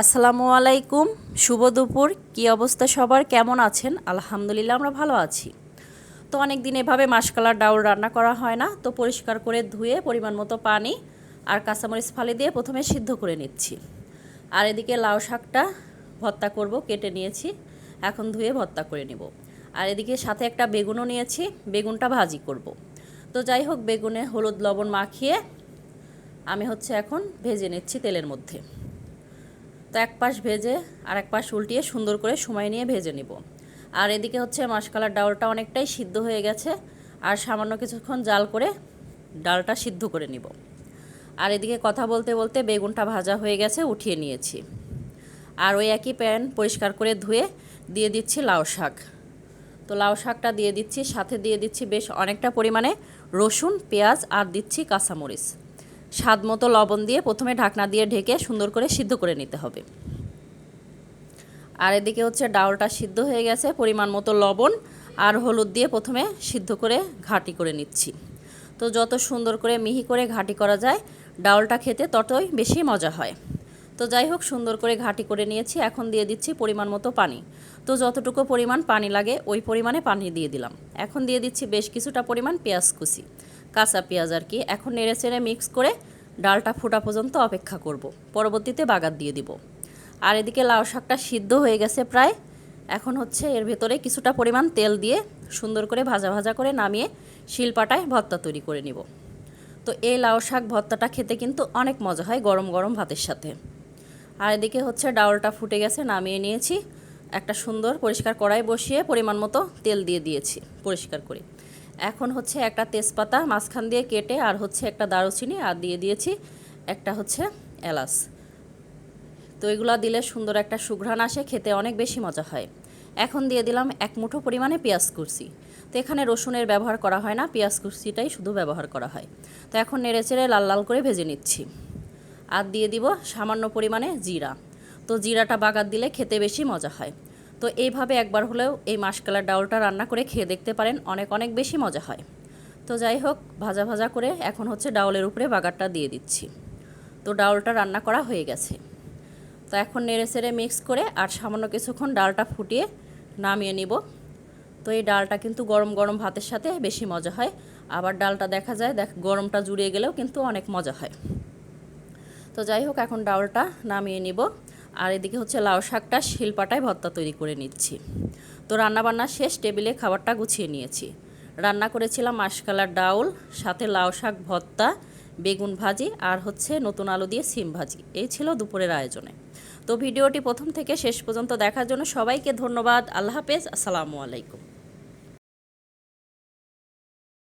আসসালামু আলাইকুম, শুভ দুপুর, কী অবস্থা সবার, কেমন আছেন? আলহামদুলিল্লাহ, আমরা ভালো আছি। তো অনেক দিন এভাবে মাসকালার ডাউল রান্না করা হয় না, তো পরিষ্কার করে ধুয়ে পরিমাণ মতো পানি আর কাঁচামরিচ ফালি দিয়ে প্রথমে সিদ্ধ করে নিচ্ছি। আর এদিকে লাউ শাকটা ভর্তা করব, কেটে নিয়েছি, এখন ধুয়ে ভর্তা করে নেব। আর এদিকে সাথে একটা বেগুনও নিয়েছি, বেগুনটা ভাজি করব। তো যাই হোক, বেগুনে হলুদ লবণ মাখিয়ে আমি হচ্ছে এখন ভেজে নিচ্ছি তেলের মধ্যে। তো এক পাশ ভেজে আর এক পাশ উল্টিয়ে সুন্দর করে সময় নিয়ে ভেজে নিব। আর এদিকে হচ্ছে মাসকালার ডালটা অনেকটাই সিদ্ধ হয়ে গেছে আর সামান্য কিছুক্ষণ জাল করে ডালটা সিদ্ধ করে নিব। আর এদিকে কথা বলতে বলতে বেগুনটা ভাজা হয়ে গেছে, উঠিয়ে নিয়েছি। আর ওই একই প্যান পরিষ্কার করে ধুয়ে দিয়ে দিচ্ছি লাউ শাক। তো লাউ শাকটা দিয়ে দিচ্ছি, সাথে দিয়ে দিচ্ছি বেশ অনেকটা পরিমাণে রসুন, পেঁয়াজ আর দিচ্ছি কাঁচামরিচ। স্বাদ মতো লবণ দিয়ে প্রথমে ঢাকনা দিয়ে ঢেকে সুন্দর করে সিদ্ধ করে নিতে হবে। আর এদিকে হচ্ছে ডাউলটা সিদ্ধ হয়ে গেছে, পরিমাণ মতো লবণ আর হলুদ দিয়ে প্রথমে সিদ্ধ করে ঘাটি করে নিচ্ছি। তো যত সুন্দর করে মিহি করে ঘাটি করা যায় ডাউলটা খেতে ততই বেশি মজা হয়। তো যাই হোক, সুন্দর করে ঘাটি করে নিয়েছি, এখন দিয়ে দিচ্ছি পরিমাণ মতো পানি। তো যতটুকু পরিমাণ পানি লাগে, ওই পরিমাণে পানি দিয়ে দিলাম। এখন দিয়ে দিচ্ছি বেশ কিছুটা পরিমাণ পেঁয়াজ কুচি। কাঁচা পেঁয়াজ আর কি। এখন নেড়ে চেড়ে মিক্স করে ডালটা ফোটা পর্যন্ত অপেক্ষা করব। পরবর্তীতে বাগার দিয়ে দিব। আর এদিকে লাউ শাকটা সিদ্ধ হয়ে গেছে প্রায়। এখন হচ্ছে এর ভেতরে কিছুটা পরিমাণ তেল দিয়ে সুন্দর করে ভাজা ভাজা করে নামিয়ে শিলপাটায় ভর্তা তৈরি করে নিব। তো এই লাউ শাক ভর্তাটা খেতে কিন্তু অনেক মজা হয় গরম গরম ভাতের সাথে। আর এদিকে হচ্ছে ডাউলটা ফুটে গেছে, নামিয়ে নিয়েছি। একটা সুন্দর পরিষ্কার কড়াই বসিয়ে পরিমাণ মতো তেল দিয়ে দিয়েছি, পরিষ্কার করে। এখন হচ্ছে একটা তেজপাতা মাঝখান দিয়ে কেটে আর হচ্ছে একটা দারুচিনি, আর দিয়ে দিয়েছি একটা হচ্ছে এলাচ। তো এগুলো দিলে সুন্দর একটা সুঘ্রাণ আসে, খেতে অনেক বেশি মজা হয়। এখন দিয়ে দিলাম এক মুঠো পরিমাণে পেঁয়াজ কুচি। তো এখানে রসুনের ব্যবহার করা হয় না, পেঁয়াজ কুচিটাই শুধু ব্যবহার করা হয়। তো এখন নেড়ে চেড়ে লাল লাল করে ভেজে নিচ্ছি। আর দিয়ে দিব সামান্য পরিমাণে জিরা। তো জিরাটা বাগার দিলে খেতে বেশি মজা হয়। তো এইভাবে একবার হলেও এই মাসকালার ডাউলটা রান্না করে খেয়ে দেখতে পারেন, অনেক অনেক বেশি মজা হয়। তো যাই হোক, ভাজা ভাজা করে এখন হচ্ছে ডাউলের উপরে বাগারটা দিয়ে দিচ্ছি। তো ডাউলটা রান্না করা হয়ে গেছে। তো এখন নেড়ে সেড়ে মিক্স করে আর সামান্য কিছুক্ষণ ডালটা ফুটিয়ে নামিয়ে নিব। তো এই ডালটা কিন্তু গরম গরম ভাতের সাথে বেশি মজা হয়। আবার ডালটা দেখা যায়, দেখ, গরমটা জুড়িয়ে গেলেও কিন্তু অনেক মজা হয়। তো যাই হোক, এখন ডাউলটা নামিয়ে নিব। আর এদিকে হচ্ছে লাউ শাকটা শিলপাটায় ভর্তা তৈরি করে নিচ্ছি। তো রান্নাবান্না শেষ, টেবিলে খাবারটা গুছিয়ে নিয়েছি। রান্না করেছিলাম মাসকালার ডাউল, সাথে লাউ শাক ভর্তা, বেগুন ভাজি আর হচ্ছে নতুন আলু দিয়ে সিম ভাজি। এই ছিল দুপুরের আয়োজনে। তো ভিডিওটি প্রথম থেকে শেষ পর্যন্ত দেখার জন্য সবাইকে ধন্যবাদ। আল্লাহ হাফেজ। আসসালামু আলাইকুম।